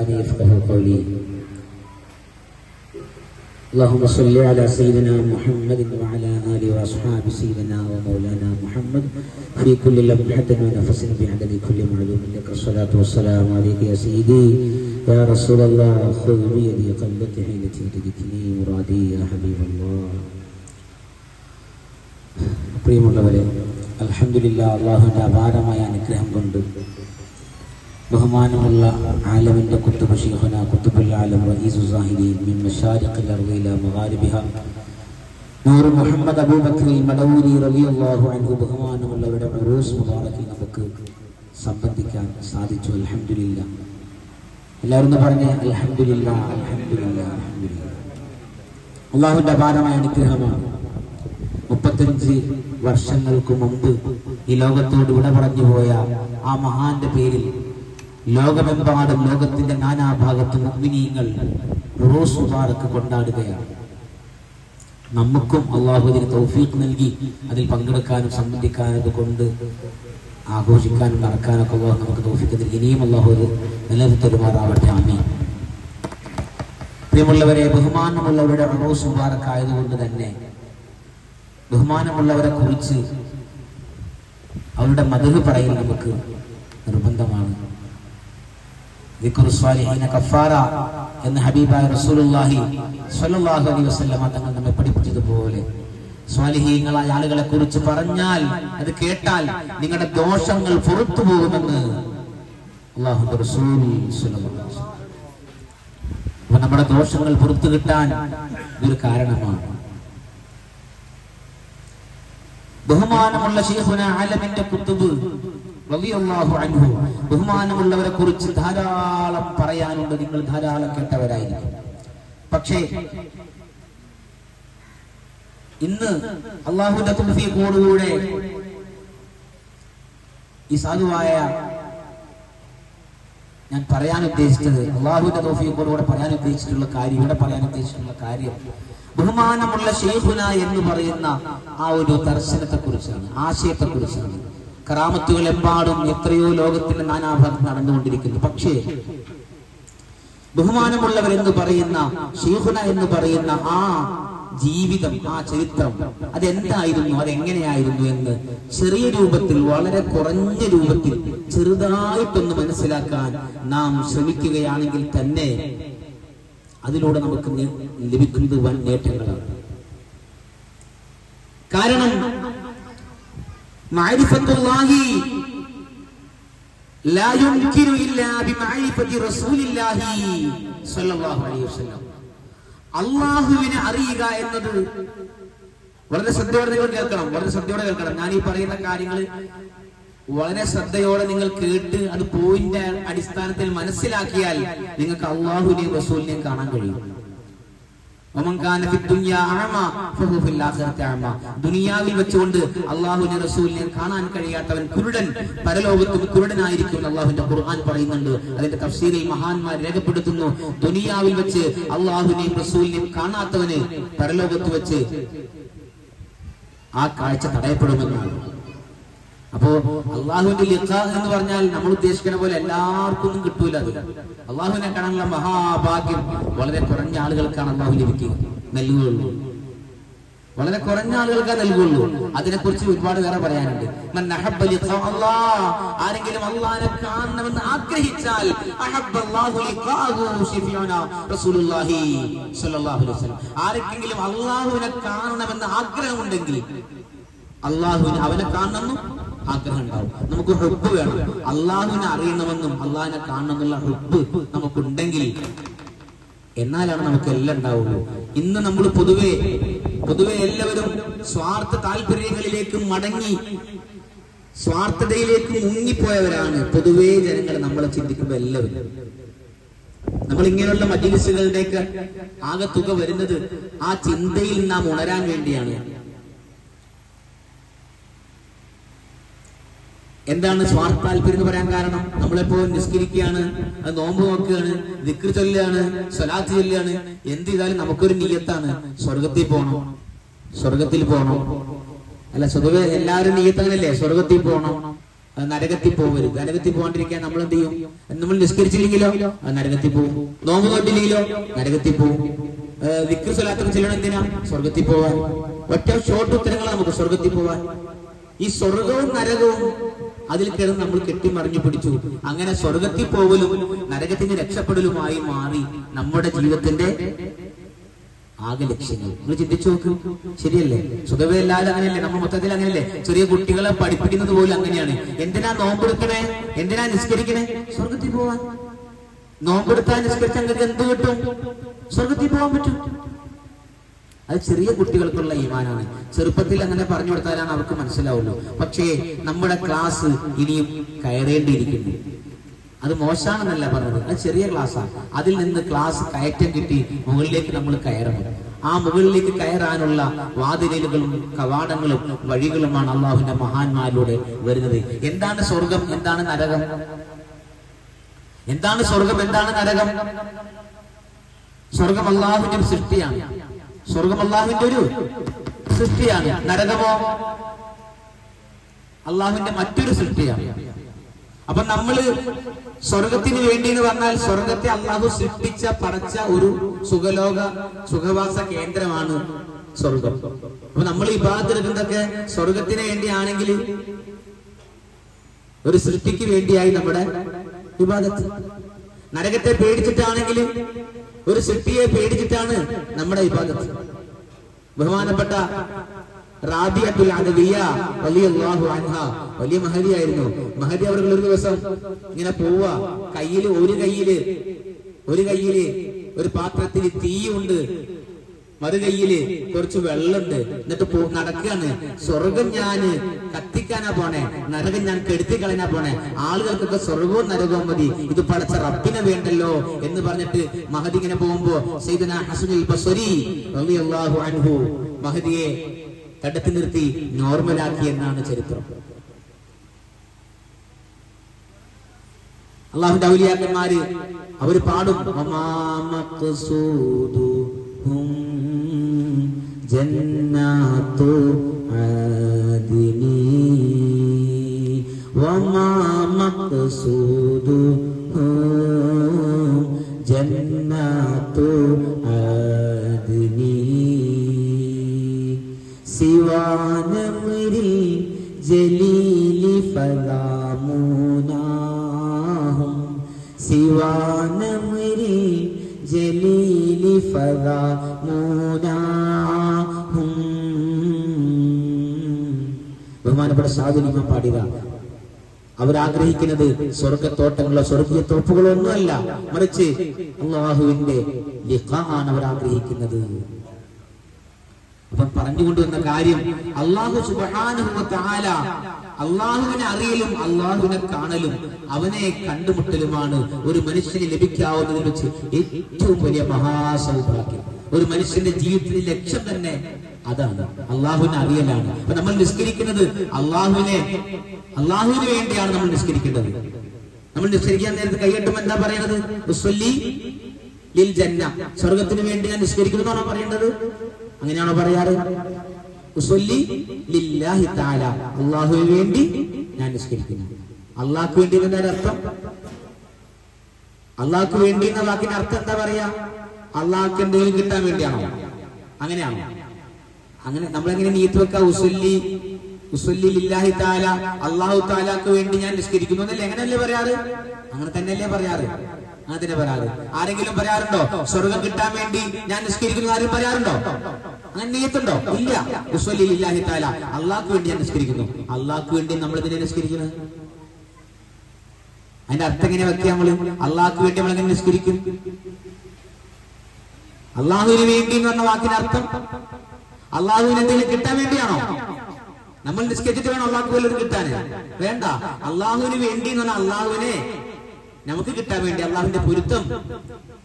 لساني يفقه قولي اللهم صل على سيدنا محمد وعلى آله وأصحاب سيدنا ومولانا محمد في كل لمحة ونفس بعدد كل معلوم لك الصلاة والسلام عليك يا سيدي يا رسول الله خذ بيدي قلبت حيلتي تدكني مرادي يا حبيب الله പ്രിയമുള്ളവരെ അൽഹംദുലില്ലാ അള്ളാഹുവിൻ്റെ അപാരമായ അനുഗ്രഹം കൊണ്ട് ബഹുമാനമുള്ള ആലമിന്റെ കുത്തുബ് ഷീഹന കുത്തുബുൽ ആലം റഈസു സാഹിദീൻ മിൻ മശാരിഖിൽ അർളി ഇലാ മഗാരിബിഹ. നൂർ മുഹമ്മദ് അബൂബക്കർ മടവൂരി റളിയല്ലാഹു അൻഹു ബഹുമാനമുള്ളവരുടെ ഉറൂസ് മുബാറക്കിൽ നമുക്ക് സംബന്ധിക്കാൻ സാധിച്ചു. അൽഹംദുലില്ലാ. എല്ലാവരും പറഞ്ഞ അൽഹംദുലില്ലാ അൽഹംദുലില്ലാ അൽഹംദുലില്ലാ. അള്ളാഹുവിന്റെ അപാരമായ അനുഗ്രഹമാണ്. മുപ്പത്തഞ്ച് വർഷങ്ങൾക്ക് മുമ്പ് ഈ ലോകത്തോട് വിട പറഞ്ഞു പോയ ആ മഹാന്റെ പേരിൽ ലോകമെമ്പാടും ലോകത്തിന്റെ നാനാഭാഗത്തും മുഗ്മിനീങ്ങൾ റോസ് മുബാറക്ക് കൊണ്ടാടുകയാണ്. നമുക്കും അള്ളാഹുദിന് തൗഫീഖ് നൽകി അതിൽ പങ്കെടുക്കാനും സംബന്ധിക്കാനും കൊണ്ട് ആഘോഷിക്കാനും നടക്കാനൊക്കെ അള്ളാഹു നമുക്ക് തൗഫീഖ് നൽകി. ഇനിയും അള്ളാഹു നിലനിർത്തരുമാറാവട്ടെ. അമ്മ പ്രിയമുള്ളവരെ ബഹുമാനമുള്ളവരുടെ റോസ് മുബാറക്ക് ആയതുകൊണ്ട് തന്നെ ബഹുമാനമുള്ളവരെ കുറിച്ച് അവരുടെ മതിൽ പറയൽ നമുക്ക് നിർബന്ധമാണ്. കഫാറ എന്ന് ഹബീബായ റസൂലുള്ളാഹി സ്വല്ലല്ലാഹു അലൈഹി വസല്ലമ തങ്ങൾ നമ്മെ പഠിപ്പിച്ചതുപോലെ. സ്വാലിഹീങ്ങളായ ആളുകളെ കുറിച്ച് പറഞ്ഞാൽ അത് കേട്ടാൽ നിങ്ങളുടെ ദോഷങ്ങൾ പുറത്തു പോകുമെന്ന് അള്ളാഹു അപ്പൊ നമ്മുടെ ദോഷങ്ങൾ പുറത്തു കിട്ടാൻ ഇതൊരു കാരണമാണ്. ബഹുമാനമുള്ള ശീഹുന ആലമിന്റെ കുത്തുബ് ബഹുമാനമുള്ളവരെ കുറിച്ച് ധാരാളം പറയാനുണ്ട്. നിങ്ങൾ ധാരാളം കേട്ടവരായിരിക്കും. പക്ഷേ ഇന്ന് അള്ളാഹുന്റെ തുഫി കോടുകൂടെ ഈ സാധുവായ ഞാൻ പറയാൻ ഉദ്ദേശിച്ചത് അള്ളാഹുന്റെ തൗഫീഖോടുകൂടെ പറയാൻ ഉദ്ദേശിച്ചിട്ടുള്ള കാര്യം ഇവിടെ പറയാൻ ഉദ്ദേശിച്ചിട്ടുള്ള കാര്യം ബഹുമാനമുള്ള ഷെയ്ഖുന എന്ന് പറയുന്ന ആ ഒരു ദർശനത്തെ കുറിച്ചാണ് ആശയത്തെ കുറിച്ചാണ് കറാമത്തുകൾ എമ്പാടും എത്രയോ ലോകത്തിന്റെ നാനാഭാഗത്ത് നടന്നുകൊണ്ടിരിക്കുന്നു. പക്ഷേ ബഹുമാനമുള്ളവർ എന്ന് പറയുന്ന ഷീഹുന എന്ന് പറയുന്ന ആ ജീവിതം ആ ചരിത്രം അതെന്തായിരുന്നു അതെങ്ങനെയായിരുന്നു എന്ന് ചെറിയ രൂപത്തിൽ വളരെ കുറഞ്ഞ രൂപത്തിൽ ചെറുതായിട്ടൊന്ന് മനസ്സിലാക്കാൻ നാം ശ്രമിക്കുകയാണെങ്കിൽ തന്നെ അതിലൂടെ നമുക്ക് ലഭിക്കുന്നത് വൻ നേട്ടങ്ങളാണ്. കാരണം ലാ ഇല്ലാ സ്വല്ലല്ലാഹു അലൈഹി വസല്ലം. അള്ളാഹുവിനെ അറിയുക എന്നത് വളരെ ശ്രദ്ധയോടെ നിങ്ങൾ കേൾക്കണം വളരെ ശ്രദ്ധയോടെ കേൾക്കണം. ഞാൻ ഈ പറയുന്ന കാര്യങ്ങൾ വളരെ ശ്രദ്ധയോടെ നിങ്ങൾ കേട്ട് അത് പോയിന്റ് അടിസ്ഥാനത്തിൽ മനസ്സിലാക്കിയാൽ നിങ്ങൾക്ക് അള്ളാഹുവിനെയും റസൂലിനെയും കാണാൻ കഴിയും. ദുനിയാവിൽ വെച്ചുകൊണ്ട് അള്ളാഹുവിന്റെ റസൂലിനെ കാണാൻ കഴിയാത്തവൻ കുരുടൻ പരലോകത്തും കുരുടനായിരിക്കും അള്ളാഹുവിന്റെ ഖുർആൻ പറയുന്നുണ്ട്. അതിന്റെ തഫ്സീറിൽ മഹാന്മാർ രേഖപ്പെടുത്തുന്നു ദുനിയാവിൽ വെച്ച് അള്ളാഹുവിനെയും റസൂലിനെയും കാണാത്തവന് പരലോകത്ത് വെച്ച് ആ കാഴ്ച തടയപ്പെടുമെന്നാണ്. അപ്പോ അള്ളാഹുവിന്റെ ലിഖ എന്ന് പറഞ്ഞാൽ നമ്മൾ ഉദ്ദേശിക്കുന്ന പോലെ എല്ലാവർക്കും കിട്ടൂല അത്. അള്ളാഹുവിനെ കാണാനുള്ള മഹാഭാഗ്യം വളരെ കുറഞ്ഞ ആളുകൾക്കാണ് അള്ളാഹു ലഭിക്കുക. നൽകുകയുള്ളൂ. വളരെ കുറഞ്ഞ ആളുകൾക്കാ നൽകുള്ളൂ അതിനെക്കുറിച്ച് ഒരുപാട് വേറെ പറയാനുണ്ട്. ആരെങ്കിലും കാണണമെന്ന് ആഗ്രഹിച്ചാൽ ആർക്കെങ്കിലും അള്ളാഹുവിനെ കാണണമെന്ന് ആഗ്രഹമുണ്ടെങ്കിൽ അള്ളാഹുവിനെ അവനെ കാണണമെന്നും ആഗ്രഹം ഉണ്ടാവും നമുക്ക് ഹുബ് വേണം. അള്ളാഹുവിനെ അറിയണമെന്നും അള്ളാഹിനെ കാണണമെന്നുള്ള ഹുബ് നമുക്കുണ്ടെങ്കിൽ എന്നാലാണ് നമുക്ക് എല്ലാം ഉണ്ടാവുള്ളൂ. ഇന്ന് നമ്മൾ പൊതുവെ പൊതുവെ എല്ലാവരും സ്വാർത്ഥ താല്പര്യങ്ങളിലേക്ക് മടങ്ങി സ്വാർത്ഥതയിലേക്ക് മുങ്ങിപ്പോയവരാണ് പൊതുവേ ജനങ്ങൾ നമ്മളെ ചിന്തിക്കുമ്പോൾ എല്ലാവരും. നമ്മൾ ഇങ്ങനെയുള്ള മജിലിസുകളുടെയൊക്കെ ആകെ തുക വരുന്നത് ആ ചിന്തയിൽ നാം ഉണരാൻ വേണ്ടിയാണ്. എന്താണ് സ്വാർത്ഥ താല്പര്യം എന്ന് പറയാൻ കാരണം? നമ്മളെപ്പോഴും നിസ്കരിക്കുകയാണ് അത് നോമ്പ് നോക്കുകയാണ് ദിക്ർ ചൊല്ലുകയാണ് സ്വലാത്ത് ചൊല്ലുകയാണ്. എന്ത് ചെയ്താലും നമുക്കൊരു നീയത്താണ്. സ്വർഗത്തിൽ പോകണം സ്വർഗത്തിൽ പോകണം അല്ല സ്വതവേ എല്ലാവരും നീയത്ത് അങ്ങനല്ലേ സ്വർഗത്തിൽ പോകണം നരകത്തിൽ പോകരുത്. നരകത്തിൽ പോകാണ്ടിരിക്കാൻ നമ്മൾ എന്ത് ചെയ്യും? നമ്മൾ നിസ്കരിച്ചില്ലെങ്കിലോ? നരകത്തിൽ പോകും. നോമ്പ് നോട്ടില്ലെങ്കിലോ നരകത്തിൽ പോകും. വിക്രി സ്വലാത്രം ചെല്ലണം എന്തിനാ? സ്വർഗത്തിൽ പോവാൻ ഒറ്റ ഷോർട്ട് ഉത്തരങ്ങളാണ് നമുക്ക് സ്വർഗത്തിൽ പോവാൻ ഈ സ്വർഗവും നരകവും അതിൽ കയറി നമ്മൾ കെട്ടിമറിഞ്ഞു പിടിച്ചു. അങ്ങനെ സ്വർഗത്തിൽ പോകലും നരകത്തിന് രക്ഷപ്പെടലുമായി മാറി നമ്മുടെ ജീവിതത്തിന്റെ ആകെ ലക്ഷ്യങ്ങൾ. നിങ്ങൾ ചിന്തിച്ചു നോക്കൂ. ശരിയല്ലേ? സുഖവേ എല്ലാവരും അങ്ങനെയല്ലേ? നമ്മൾ മൊത്തത്തിൽ അങ്ങനെയല്ലേ? ചെറിയ കുട്ടികളെ പഠിപ്പിക്കുന്നത് പോലും അങ്ങനെയാണ്. എന്തിനാ നോമ്പെടുക്കണേ? എന്തിനാ നിസ്കരിക്കണേ? സ്വർഗത്തിൽ പോവാൻ. നോമ്പെടുത്താൽ നിസ്കരിച്ച നിങ്ങൾക്ക് എന്ത് കിട്ടും? സ്വർഗത്തിൽ പോകാൻ പറ്റും. അത് ചെറിയ കുട്ടികൾക്കുള്ള ഈമാനാണ്. ചെറുപ്പത്തിൽ അങ്ങനെ പറഞ്ഞു കൊടുത്താലാണ് അവർക്ക് മനസ്സിലാവുള്ളൂ. പക്ഷേ നമ്മുടെ ക്ലാസ് ഇനിയും കയറേണ്ടിയിരിക്കുന്നു. അത് മോശമാണെന്നല്ല പറഞ്ഞത്. അത് ചെറിയ ക്ലാസ്സാണ് അതിൽ നിന്ന് ക്ലാസ് കയറ്റം കിട്ടി മുകളിലേക്ക് നമ്മൾ കയറണം. ആ മുകളിലേക്ക് കയറാനുള്ള വാതിലുകളും കവാടങ്ങളും വഴികളുമാണ് അള്ളാഹുവിന്റെ മഹാന്മാരിലൂടെ വരുന്നത്. എന്താണ് സ്വർഗം? എന്താണ് നരകം? എന്താണ് സ്വർഗം? എന്താണ് നരകം? സ്വർഗം അള്ളാഹുവിന്റെ സൃഷ്ടിയാണ്. സ്വർഗം അള്ളാഹുവിന്റെ ഒരു സൃഷ്ടിയാണ്. നരകമോ? അള്ളാഹുവിന്റെ മറ്റൊരു സൃഷ്ടിയാണ്. അപ്പൊ നമ്മൾ സ്വർഗത്തിന് വേണ്ടി എന്ന് പറഞ്ഞാൽ സ്വർഗത്തെ അള്ളാഹു സൃഷ്ടിച്ച പടച്ച ഒരു സുഖലോക സുഖവാസ കേന്ദ്രമാണ് സ്വർഗം. അപ്പൊ നമ്മൾ ഈ ഭാഗത്തെടുക്കുന്നതൊക്കെ സ്വർഗത്തിന് വേണ്ടിയാണെങ്കിൽ ഒരു സൃഷ്ടിക്ക് വേണ്ടിയായി നമ്മുടെ വിവാദത്ത് നരകത്തെ പേടിച്ചിട്ടാണെങ്കിൽ ഒരു സൃഷ്ടിയെ പേടിച്ചിട്ടാണ് നമ്മുടെ വിവാദത്ത് ബഹുമാനപ്പെട്ട റാബിയത്തുൽ അദവിയ റളിയല്ലാഹു അൻഹ വലിയ മഹദി അവർ ഒരു ദിവസം ഇങ്ങനെ പോവുക. കയ്യിൽ ഒരു കയ്യിൽ ഒരു കയ്യിൽ ഒരു പാത്രത്തിൽ തീയുണ്ട്. മറു കയ്യിൽ കുറച്ച് വെള്ളമുണ്ട്. എന്നിട്ട് പോ നടക്കുകയാണ്. സ്വർഗം ഞാൻ കത്തിക്കാനാ പോണേ. നരകം ഞാൻ കെടുത്തി കളയാനാ പോണേ. ആളുകൾക്കൊക്കെ സ്വർഗവും നരകവും മതി. ഇത് പടച്ച റബ്ബിനെ വേണ്ടല്ലോ എന്ന് പറഞ്ഞിട്ട് മഹദി ഇങ്ങനെ പോകുമ്പോ സൈദന അൻഹു മഹദിയെ തടുത്തു നിർത്തി നോർമലാക്കി എന്നാണ് ചരിത്രം. അള്ളാഹുന്റെ ഔലിയാക്കന്മാര് അവർ പാടും جنات عدن وما مقصودهم جنات عدن سوى نمر الجليل فلا مناهم سوى نمر الجليل ജലീലി ഫല ബഹുമാനപ്പെട്ട സാധുനിമ പാടുക അവരാഗ്രഹിക്കുന്നത് സ്വർഗത്തോട്ടങ്ങളോ സ്വർഗീയ തോപ്പുകളോ ഒന്നുമല്ല. മറിച്ച് അള്ളാഹുവിന്റെ ലിഖാണ് അവർ ആഗ്രഹിക്കുന്നത് അപ്പം പറഞ്ഞുകൊണ്ടുവന്ന കാര്യം അള്ളാഹു സുബാനുഭവത്താല അള്ളാഹുവിനെ അറിയലും അള്ളാഹുവിനെ കാണലും അവനെ കണ്ടുമുട്ടലുമാണ് ഒരു മനുഷ്യന് ലഭിക്കാവുന്നതിൽ വെച്ച് ഏറ്റവും വലിയ മഹാസൗഭാഗ്യം. ഒരു മനുഷ്യന്റെ ജീവിതത്തിന്റെ ലക്ഷ്യം തന്നെ അതാണ്. അള്ളാഹുവിനെ അറിയലാണ്. അപ്പൊ നമ്മൾ നിസ്കരിക്കുന്നത് അള്ളാഹുവിനെ അള്ളാഹുവിന് വേണ്ടിയാണ് നമ്മൾ നിസ്കരിക്കേണ്ടത്. നമ്മൾ നിസ്കരിക്കാൻ നേരത്തെ കൈയെട്ടും എന്താ പറയുന്നത് സ്വർഗത്തിന് വേണ്ടി ഞാൻ നിസ്കരിക്കുന്നു എന്നാണോ പറയേണ്ടത്? അങ്ങനെയാണോ പറയാറ്? ലില്ലാഹി അള്ളാഹുവിന് വേണ്ടി ഞാൻ നിസ്കരിക്കുന്നു. അള്ളാഹ്ക്ക് വേണ്ടി എന്നതിന്റെ അർത്ഥം? അള്ളാഹ്ക്ക് വേണ്ടി എന്ന വാക്കിന്റെ അർത്ഥം എന്താ പറയാ? അള്ളാഹ്ക്ക് എന്തെങ്കിലും കിട്ടാൻ വേണ്ടിയാണോ? അങ്ങനെയാണോ? അങ്ങനെ നമ്മളെങ്ങനെ നീത്ത് വെക്കാം? ഉസുല്ലി ഉസുല്ലി ലില്ലാഹി താല അള്ളാഹു താലാക്ക് വേണ്ടി ഞാൻ നിസ്കരിക്കുന്നു എന്നല്ലേ? എങ്ങനെയല്ലേ പറയാറ്? അങ്ങനെ തന്നെയല്ലേ പറയാറ്. അങ്ങനെ പരാതി ആരെങ്കിലും പറയാറുണ്ടോ സ്വർഗം കിട്ടാൻ വേണ്ടി ഞാൻ നിസ്കരിക്കുന്ന ആരും പറയാറുണ്ടോ അങ്ങനെ നീയത്തുണ്ടോ? ഇല്ല. ഉസ്വലി താല അള്ളാഹ്ക്ക് വേണ്ടി ഞാൻ നിസ്കരിക്കുന്നു. അള്ളാഹ്ക്ക് വേണ്ടി നമ്മൾ ഇതിനെ നിസ്കരിക്കുന്നത്? അതിന്റെ അർത്ഥം എങ്ങനെ വെക്കുക നമ്മൾ അള്ളാഹ്ക്ക് വേണ്ടി നമ്മൾ എങ്ങനെ നിസ്കരിക്കും? അള്ളാഹുവിന് വേണ്ടി എന്ന് പറഞ്ഞ വാക്കിന് അർത്ഥം? അള്ളാഹുവിന് എന്തെങ്കിലും കിട്ടാൻ വേണ്ടിയാണോ? നമ്മൾ നിസ്കരിച്ചിട്ട് വേണം അള്ളാഹു വല്ലതും കിട്ടാൻ വേണ്ട. അള്ളാഹുവിന് വേണ്ടി എന്ന് പറഞ്ഞാൽ അള്ളാഹുവിനെ നമുക്ക് കിട്ടാൻ വേണ്ടി അള്ളാഹുവിന്റെ പൊരുത്തം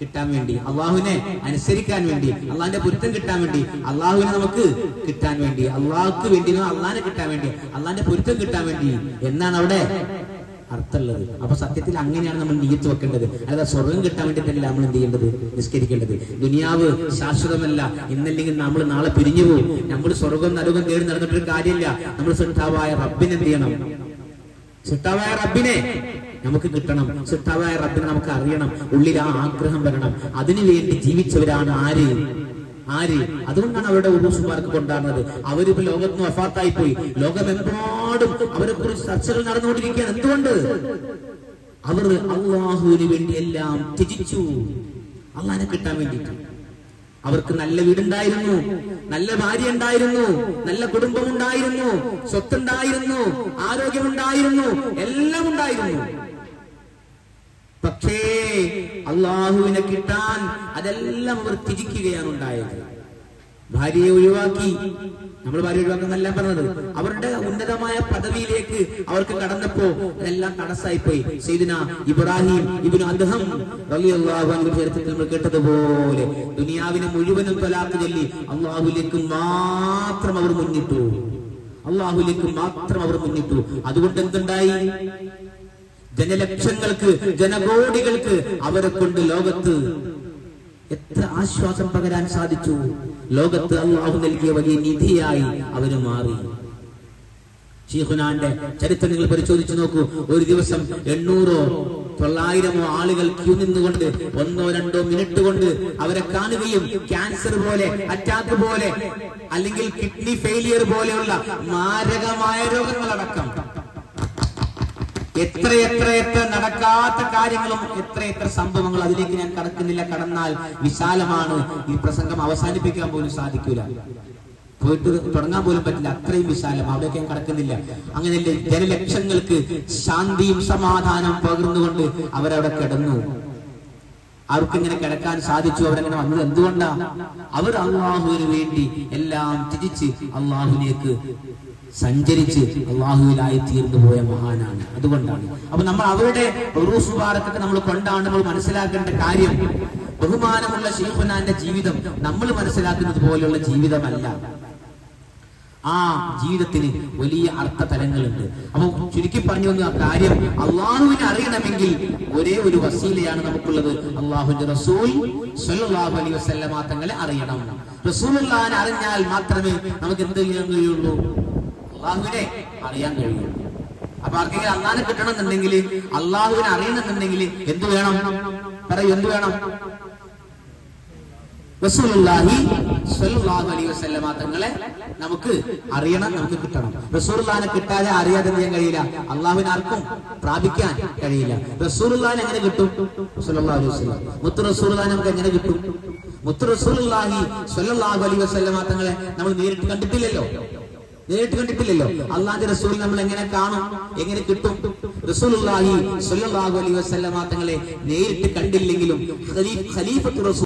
കിട്ടാൻ വേണ്ടി അള്ളാഹുവിനെ അനുസരിക്കാൻ വേണ്ടി അള്ളാഹിന്റെ പൊരുത്തം കിട്ടാൻ വേണ്ടി അള്ളാഹുവിനെ നമുക്ക് കിട്ടാൻ വേണ്ടി അള്ളാഹുക്ക് വേണ്ടി അള്ളാഹിനെ കിട്ടാൻ വേണ്ടി അള്ളാഹിന്റെ പൊരുത്തം കിട്ടാൻ വേണ്ടി എന്നാണ് അവിടെ അർത്ഥമുള്ളത്. അപ്പൊ സത്യത്തിൽ അങ്ങനെയാണ് നമ്മൾ നീയത്ത് വെക്കേണ്ടത്. അല്ലാതെ സ്വർഗം കിട്ടാൻ വേണ്ടി തന്നെ നമ്മൾ എന്ത് ചെയ്യേണ്ടത്? നിസ്കരിക്കേണ്ടത്. ദുനിയാവ് ശാശ്വതമല്ല. ഇന്നല്ലെങ്കിൽ നമ്മൾ നാളെ പിരിഞ്ഞു പോകും. നമ്മൾ സ്വർഗം നരകം തേടി നടന്നിട്ടൊരു കാര്യമില്ല. നമ്മൾ ശ്രദ്ധാവായ റബ്ബിനെ എന്ത് ചെയ്യണം? സിട്ടാവായ റബ്ബിനെ നമുക്ക് കിട്ടണം. സുത്താവായ റബ്ബിനെ നമുക്ക് അറിയണം. ഉള്ളിൽ ആ ആഗ്രഹം വരണം. അതിനുവേണ്ടി ജീവിച്ചവരാണ് ആര്? ആര്? അതുകൊണ്ടാണ് അവരുടെ ഉറൂസുമാർക്ക് കൊണ്ടാടുന്നത് അവരിപ്പോ ലോകത്ത് വഫാത്തായി പോയി ലോകമെമ്പാടും അവരെ കുറിച്ച് ചർച്ചകൾ നടന്നുകൊണ്ടിരിക്കുകയാണ്. എന്തുകൊണ്ട്? അവർ അള്ളാഹുവിന് വേണ്ടി എല്ലാം ത്യജിച്ചു. അള്ളാഹിനെ കിട്ടാൻ വേണ്ടിയിട്ട്. അവർക്ക് നല്ല വീടുണ്ടായിരുന്നു. നല്ല ഭാര്യ ഉണ്ടായിരുന്നു നല്ല കുടുംബം ഉണ്ടായിരുന്നു സ്വത്തുണ്ടായിരുന്നു. ആരോഗ്യമുണ്ടായിരുന്നു. എല്ലാം ഉണ്ടായിരുന്നു പക്ഷേ അള്ളാഹുവിനെ കിട്ടാൻ അതെല്ലാം അവർ ത്യജിക്കുകയാണ് ഉണ്ടായത്. ഭാര്യയെ ഒഴിവാക്കി. നമ്മൾ ഭാര്യ ഒഴിവാക്കുന്നല്ല പറഞ്ഞത്. അവരുടെ ഉന്നതമായ പദവിയിലേക്ക് അവർക്ക് കടന്നപ്പോ അതെല്ലാം തടസ്സായി പോയി സെയ്ദിന ഇബ്രാഹിം ഇബിന് അദ്ദേഹം ചരിത്രത്തിൽ നമ്മൾ കേട്ടതുപോലെ ദുനിയാവിനെ മുഴുവനും തൊലാക്ക് ചൊല്ലി അള്ളാഹുലേക്ക് മാത്രം അവർ മുന്നിട്ടു. അള്ളാഹുലേക്ക് മാത്രം അവർ മുന്നിട്ടു. അതുകൊണ്ട് എന്തുണ്ടായി? ജനലക്ഷങ്ങൾക്ക് ജനകോടികൾക്ക് അവരെ കൊണ്ട് ലോകത്ത് എത്ര ആശ്വാസം പകരാൻ സാധിച്ചു? ലോകത്ത് അള്ളാഹു നൽകിയ വലിയ നിധിയായി അവർ മാറി. ഷീഖുനാന്റെ ചരിത്രം നിങ്ങൾ പരിശോധിച്ചു നോക്കൂ. ഒരു ദിവസം എണ്ണൂറോ തൊള്ളായിരമോ ആളുകൾ ക്യൂ നിന്നുകൊണ്ട് ഒന്നോ രണ്ടോ മിനിറ്റ് കൊണ്ട് അവരെ കാണുകയും ക്യാൻസർ പോലെ അറ്റാക്ക് പോലെ അല്ലെങ്കിൽ കിഡ്നി ഫെയിലിയർ പോലെയുള്ള മാരകമായ രോഗങ്ങളടക്കം എത്ര എത്ര എത്ര നടക്കാത്ത കാര്യങ്ങളും എത്ര എത്ര സംഭവങ്ങളും അതിലേക്ക് ഞാൻ കടക്കുന്നില്ല കടന്നാൽ വിശാലമാണ്. ഈ പ്രസംഗം അവസാനിപ്പിക്കാൻ പോലും സാധിക്കൂല. പോയിട്ട് തുടങ്ങാൻ പോലും പറ്റില്ല. അത്രയും വിശാലം അവിടേക്ക് ഞാൻ കടക്കുന്നില്ല. അങ്ങനെ ജനലക്ഷങ്ങൾക്ക് ശാന്തിയും സമാധാനവും പകർന്നുകൊണ്ട് അവരവിടെ കിടന്നു. അവർക്കിങ്ങനെ കിടക്കാൻ സാധിച്ചു. അവരങ്ങനെ വന്നത് എന്തുകൊണ്ടാണ് അവർ അള്ളാഹുവിന് വേണ്ടി എല്ലാം തിരിച്ച് അള്ളാഹുവിലേക്ക് സഞ്ചരിച്ച് അള്ളാഹുവിലായി തീർന്നു പോയ മഹാനാണ്. അതുകൊണ്ടാണ്. അപ്പൊ നമ്മൾ അവരുടെ ഉറൂസുബാറത്തൊക്കെ നമ്മൾ കൊണ്ടാണ് നമ്മൾ മനസ്സിലാക്കേണ്ട കാര്യം. ബഹുമാനമുള്ള ഷെയ്ഖുനാന്റെ ജീവിതം നമ്മൾ മനസ്സിലാക്കുന്നത് പോലെയുള്ള ജീവിതമല്ല. ആ ജീവിതത്തിന് വലിയ അർത്ഥ തലങ്ങളുണ്ട് അപ്പൊ ചുരുക്കി പറഞ്ഞു വന്ന കാര്യം അള്ളാഹുവിനെ അറിയണമെങ്കിൽ ഒരേ ഒരു വസീലയാണ് നമുക്കുള്ളത്. അള്ളാഹുന്റെ റസൂൽ സല്ലല്ലാഹു അലൈഹി വസല്ലമ തങ്ങളെ അറിയണം. റസൂലുള്ളാഹിനെ അറിഞ്ഞാൽ മാത്രമേ നമുക്ക് എന്ത് ചെയ്യാൻ കഴിയുള്ളൂ? അള്ളാഹുവിനെ അറിയാൻ കഴിയുള്ളൂ അപ്പൊ ആർക്കെങ്കിലും അള്ളാഹിനെ കിട്ടണമെന്നുണ്ടെങ്കിൽ അള്ളാഹുവിനെ അറിയണമെന്നുണ്ടെങ്കിൽ എന്ത് വേണം? പറയൂ എന്ത് വേണം? റസൂലുള്ളാഹി അലൈഹി വസല്ലമ തങ്ങളെ നമുക്ക് അറിയണം നമുക്ക് കിട്ടണം. റസൂലുള്ളാഹിനെ കിട്ടാതെ അറിയാതെ ചെയ്യാൻ കഴിയില്ല? അള്ളാഹുവിനെ ആർക്കും പ്രാപിക്കാൻ കഴിയില്ല. റസൂലുള്ളാഹിനെ എങ്ങനെ കിട്ടും? സ്വല്ലല്ലാഹു അലൈഹി വസല്ലം. മുത്ത് റസൂലുള്ളാഹിനെ നമുക്ക് എങ്ങനെ കിട്ടും? മുത്ത് റസൂലുള്ളാഹി സ്വല്ലല്ലാഹു അലൈഹി വസല്ലമ തങ്ങളെ നമ്മൾ നേരിട്ട് കണ്ടിട്ടില്ലല്ലോ. നേരിട്ട് കണ്ടിട്ടില്ലല്ലോ അള്ളാന്റെ റസൂൽ നമ്മൾ എങ്ങനെ കാണും? എങ്ങനെ കിട്ടും? റസൂലുള്ളാഹി സ്വല്ലല്ലാഹു അലൈഹി വസല്ലമ തങ്ങളെ നേരിട്ട് കണ്ടില്ലെങ്കിലും ഖലീഫത്തു റസൂൽ